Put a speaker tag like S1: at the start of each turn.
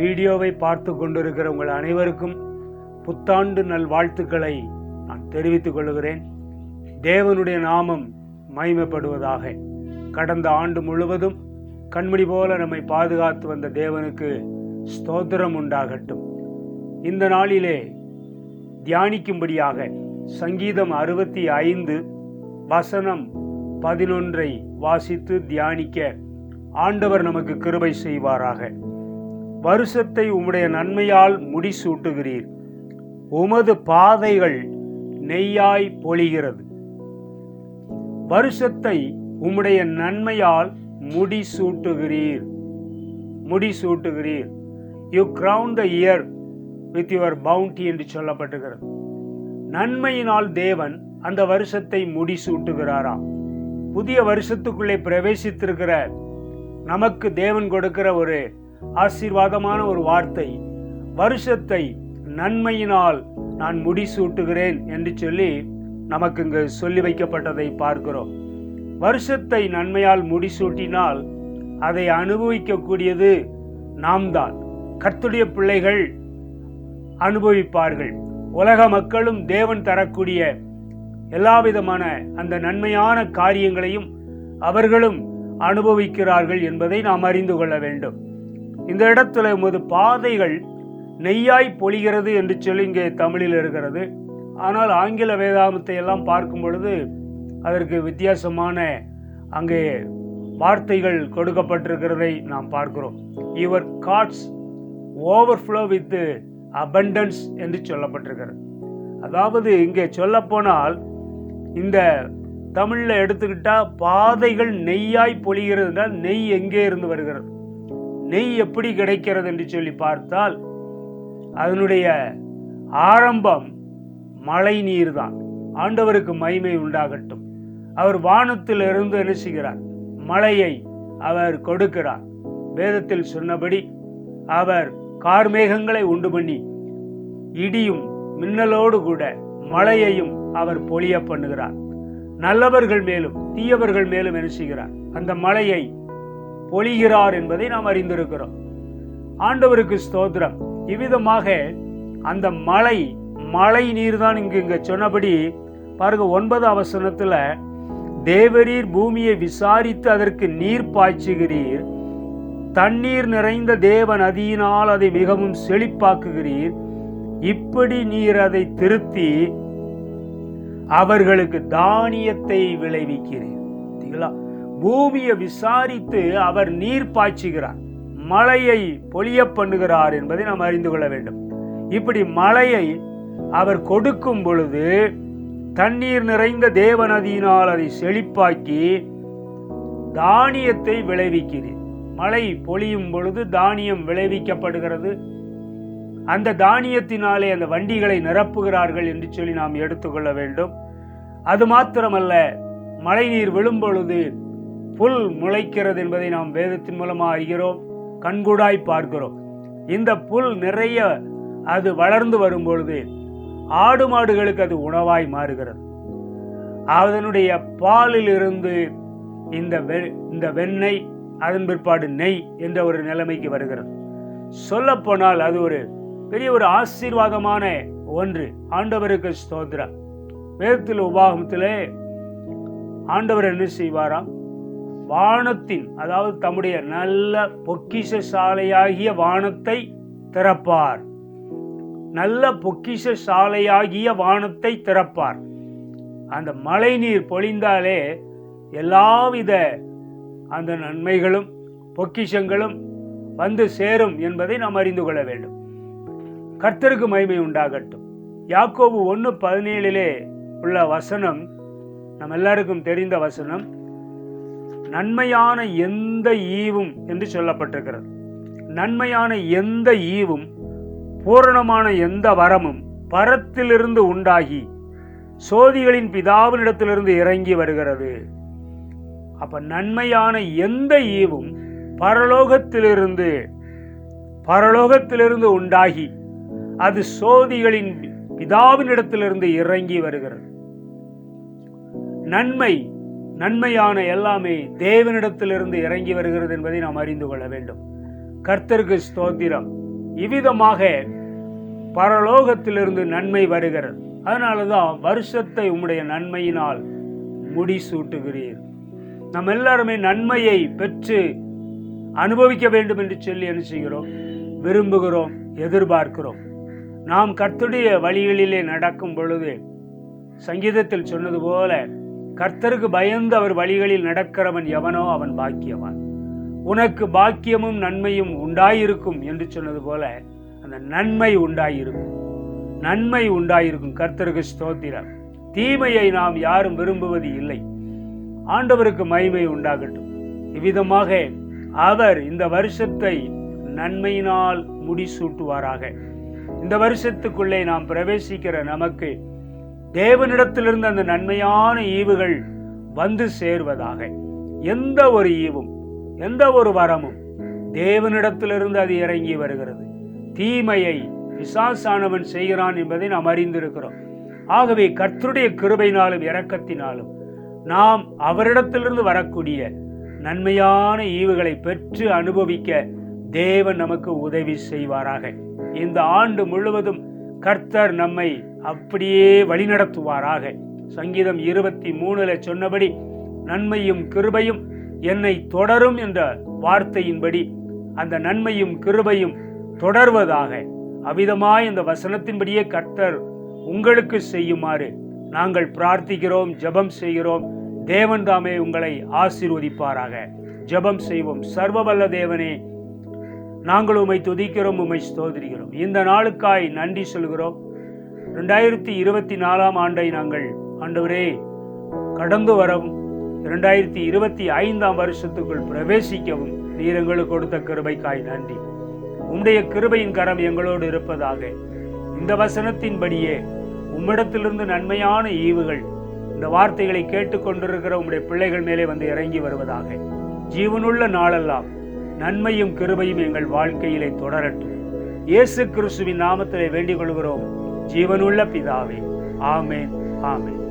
S1: வீடியோவை பார்த்து கொண்டிருக்கிற உங்கள் அனைவருக்கும் புத்தாண்டு நல்வாழ்த்துக்களை நான் தெரிவித்துக் கொள்கிறேன். தேவனுடைய நாமம் மகிமைப்படுவதாக. கடந்த ஆண்டு முழுவதும் கண்மணி போல நம்மை பாதுகாத்து வந்த தேவனுக்கு ஸ்தோத்திரம் உண்டாகட்டும். இந்த நாளிலே தியானிக்கும்படியாக சங்கீதம் அறுபத்தி ஐந்து வசனம் பதினொன்றை வாசித்து தியானிக்க ஆண்டவர் நமக்கு கிருபை செய்வாராக. வருஷத்தை உம்முடைய நன்மையால் முடிசூட்டுகிறீர். உமது பாதைகள் நெய்யாய் பொழிகிறது. வருஷத்தை உம்முடைய நன்மையால் முடிசூட்டுகிறீர். முடிசூட்டுகிறீர். You crown the year with your bounty என்று சொல்லப்பட்டுகிறது நன்மையினால் தேவன் அந்த வருஷத்தை முடிசூட்டுகிறாராம். புதிய வருஷத்துக்குள்ளே பிரவேசித்திருக்கிற நமக்கு தேவன் கொடுக்கிற ஒரு ஆசீர்வாதமான ஒரு வார்த்தை. வருஷத்தை நன்மையினால் நான் முடிசூட்டுகிறேன் என்று சொல்லி நமக்கு இங்கு சொல்லி வைக்கப்பட்டதை பார்க்கிறோம். வருஷத்தை நன்மையால் முடிசூட்டினால் அதை அனுபவிக்கக்கூடியது நாம் தான் கர்த்துடைய பிள்ளைகள் அனுபவிப்பார்கள். உலக மக்களும் தேவன் தரக்கூடிய எல்லாவிதமான அந்த நன்மையான காரியங்களையும் அவர்களும் அனுபவிக்கிறார்கள் என்பதை நாம் அறிந்து கொள்ள வேண்டும். இந்த இடத்துல உமது பாதைகள் நெய்யாய் பொழிகிறது என்று சொல்லி இங்கே தமிழில் இருக்கிறது ஆனால் ஆங்கில வேதாமத்தை எல்லாம் பார்க்கும் பொழுது அதற்கு வித்தியாசமான அங்கே வார்த்தைகள் கொடுக்கப்பட்டிருக்கிறதை நாம் பார்க்கிறோம். Your carts overflow with abundance என்று சொல்லப்பட்டிருக்கிறது. அதாவது இங்கே சொல்லப்போனால் இந்த தமிழில் எடுத்துக்கிட்டால் பாதைகள் நெய்யாய் பொழிகிறதுனால் நெய் எங்கே இருந்து வருகிறது? நெய் எப்படி கிடைக்கிறது என்று சொல்லி பார்த்தால் அதனுடைய ஆரம்பம் மழை நீர் தான். ஆண்டவருக்கு மகிமை உண்டாகட்டும். அவர் வானத்தில் இருந்து என்ன செய்கிறார்? மழையை அவர் கொடுக்கிறார். வேதத்தில் சொன்னபடி அவர் கார்மேகங்களை உண்டு பண்ணி இடியும் மின்னலோடு கூட மழையையும் அவர் பொழிய பண்ணுகிறார். நல்லவர்கள் மேலும் தீயவர்கள் மேலும் என்ன செய்கிறார்? அந்த மழையை பொழிகிறார் என்பதை நாம் அறிந்திருக்கிறோம். ஆண்டவருக்கு ஸ்தோத்திரம். இவ்விதமாக அந்த மலை மழை நீர் தான் இங்கு இங்க சொன்னபடி பாருங்க ஒன்பது அவசனத்துல தேவரீர் பூமியை விசாரித்து அதற்கு நீர் பாய்ச்சுகிறீர். தண்ணீர் நிறைந்த தேவ நதியினால் அதை மிகவும் செழிப்பாக்குகிறீர். இப்படி நீர் அதை திருத்தி அவர்களுக்கு தானியத்தை விளைவிக்கிறீர். பூமியை விசாரித்து அவர் நீர் பாய்ச்சுகிறார். மழையை பொழிய பண்ணுகிறார் என்பதை நாம் அறிந்து கொள்ள வேண்டும். இப்படி மழையை அவர் கொடுக்கும் பொழுது தண்ணீர் நிறைந்த தேவநதியினால் அதை செழிப்பாக்கி தானியத்தை விளைவிக்கிறது. மழை பொழியும் பொழுது தானியம் விளைவிக்கப்படுகிறது. அந்த தானியத்தினாலே அந்த வண்டிகளை நிரப்புகிறார்கள் என்று சொல்லி நாம் எடுத்துக்கொள்ள வேண்டும். அது மாத்திரமல்ல மழை நீர் விழும் பொழுது புல் முளைக்கிறது என்பதை நாம் வேதத்தின் மூலமாக அறிகிறோம் கண்கூடாய் பார்க்கிறோம். இந்த புல் நிறைய அது வளர்ந்து வரும் பொழுது ஆடு மாடுகளுக்கு அது உணவாய் மாறுகிறது. அதனுடைய பாலில் இருந்து இந்த வெ- இந்த வெண்ணெய் அதன் பிற்பாடு நெய் என்ற ஒரு நிலைமைக்கு வருகிறது. சொல்லப்போனால் அது ஒரு பெரிய ஒரு ஆசீர்வாதமான ஒன்று. ஆண்டவருக்கு ஸ்தோத்திரம். வேதத்தில் உபாகமத்திலே ஆண்டவர் என்ன செய்வாராம்? வானத்தின் அதாவது தம்முடைய நல்ல பொக்கிஷ சாலையாகிய வானத்தை திறப்பார். நல்ல பொக்கிஷ சாலையாகிய வானத்தை திறப்பார். அந்த மழை நீர் பொழிந்தாலே எல்லாவித அந்த நன்மைகளும் பொக்கிஷங்களும் வந்து சேரும் என்பதை நாம் அறிந்து கொள்ள வேண்டும். கர்த்தருக்கு மகிமை உண்டாகட்டும். யாக்கோபு ஒன்று பதினேழிலே உள்ள வசனம் நம் எல்லாருக்கும் தெரிந்த வசனம் நன்மையான எந்த ஈவும் என்று சொல்லப்பட்டிருக்கிறது. நன்மையான எந்த ஈவும் பூரணமான எந்த வரமும் பரத்திலிருந்து உண்டாகி சோதிகளின் பிதாவினிடத்திலிருந்து இறங்கி வருகிறது. அப்ப நன்மையான எந்த ஈவும் பரலோகத்திலிருந்து பரலோகத்திலிருந்து உண்டாகி அது சோதிகளின் பிதாவினிடத்திலிருந்து இறங்கி வருகிறது. நன்மை நன்மையான எல்லாமே தேவனிடத்திலிருந்து இறங்கி வருகிறது என்பதை நாம் அறிந்து கொள்ள வேண்டும். கர்த்தருக்கு ஸ்தோத்திரம். இவ்விதமாக பரலோகத்திலிருந்து நன்மை வருகிறது. அதனால தான் வருஷத்தை உம்முடைய நன்மையினால் முடிசூட்டுகிறீர். நம்ம எல்லாருமே நன்மையை பெற்று அனுபவிக்க வேண்டும் என்று சொல்லி என்ன செய்கிறோம்? விரும்புகிறோம் எதிர்பார்க்கிறோம். நாம் கர்த்துடைய வழிகளிலே நடக்கும் பொழுது சங்கீதத்தில் சொன்னது போல கர்த்தருக்கு பயந்து அவர் வழிகளில் நடக்கிறவன் எவனோ அவன் பாக்கியவான். உனக்கு பாக்கியமும் நன்மையும் உண்டாயிருக்கும் என்று சொன்னது போல அந்த நன்மை உண்டாயிருக்கும். நன்மை உண்டாயிருக்கும். கர்த்தருக்கு ஸ்தோத்திரம். தீமையை நாம் யாரும் விரும்புவது இல்லை. ஆண்டவருக்கு மகிமை உண்டாகட்டும். இவ்விதமாக அவர் இந்த வருஷத்தை நன்மையினால் முடிசூட்டுவாராக. இந்த வருஷத்துக்குள்ளே நாம் பிரவேசிக்கிற நமக்கு தேவனிடத்திலிருந்து அந்த நன்மையான ஈவுகள் வந்து சேர்வதாக. எந்த ஒரு ஈவும் எந்த ஒரு வரமும் தேவனிடத்திலிருந்து அது இறங்கி வருகிறது. தீமையை விசாசானவன் செய்கிறான் என்பதை நாம் அறிந்திருக்கிறோம். ஆகவே கர்த்தருடைய கிருபையினாலும் இரக்கத்தினாலும் நாம் அவரிடத்திலிருந்து வரக்கூடிய நன்மையான ஈவுகளை பெற்று அனுபவிக்க தேவன் நமக்கு உதவி செய்வாராக. இந்த ஆண்டு முழுவதும் கர்த்தர் நம்மை அப்படியே வழிநடத்துவாராக. சங்கீதம் இருபத்தி மூணுல சொன்னபடி நன்மையும் கிருபையும் என்னை தொடரும் என்ற வார்த்தையின்படி அந்த நன்மையும் கிருபையும் தொடர்வதாக அவிதமாய் இந்த வசனத்தின்படியே கர்த்தர் உங்களுக்கு செய்யுமாறு நாங்கள் பிரார்த்திக்கிறோம் ஜெபம் செய்கிறோம். தேவன் தாமே உங்களை ஆசீர்வதிப்பாராக. ஜெபம் செய்வோம். சர்வவல்ல தேவனே நாங்கள் உம்மை துதிக்கிறோம் உமை ஸ்தோதிரிக்கிறோம் இந்த நாளுக்காய் நன்றி சொல்கிறோம். ரெண்டாயிரத்தி இருபத்தி நாலாம் ஆண்டை நாங்கள் ஆண்டவரே கடந்து வரவும் இரண்டாயிரத்தி இருபத்தி ஐந்தாம் வருஷத்துக்குள் பிரவேசிக்கவும் நீர் எங்களுக்கு கொடுத்த கிருபைக்காய் நன்றி. உம்முடைய கிருபையின் கரம் எங்களோடு இருப்பதாக. இந்த வசனத்தின்படியே உம்மிடத்திலிருந்து நன்மையான ஈவுகள் இந்த வார்த்தைகளை கேட்டுக்கொண்டிருக்கிற உம்முடைய பிள்ளைகள் மேலே வந்து இறங்கி வருவதாக. ஜீவனுள்ள நாளெல்லாம் நன்மையும் கிருபையும் எங்கள் வாழ்க்கையிலே தொடரட்டும். இயேசு கிறிஸ்துவின் நாமத்திலே வேண்டிக் கொள்கிறோம். ஜீவனுள்ள பிதாவே. ஆமேன். ஆமேன்.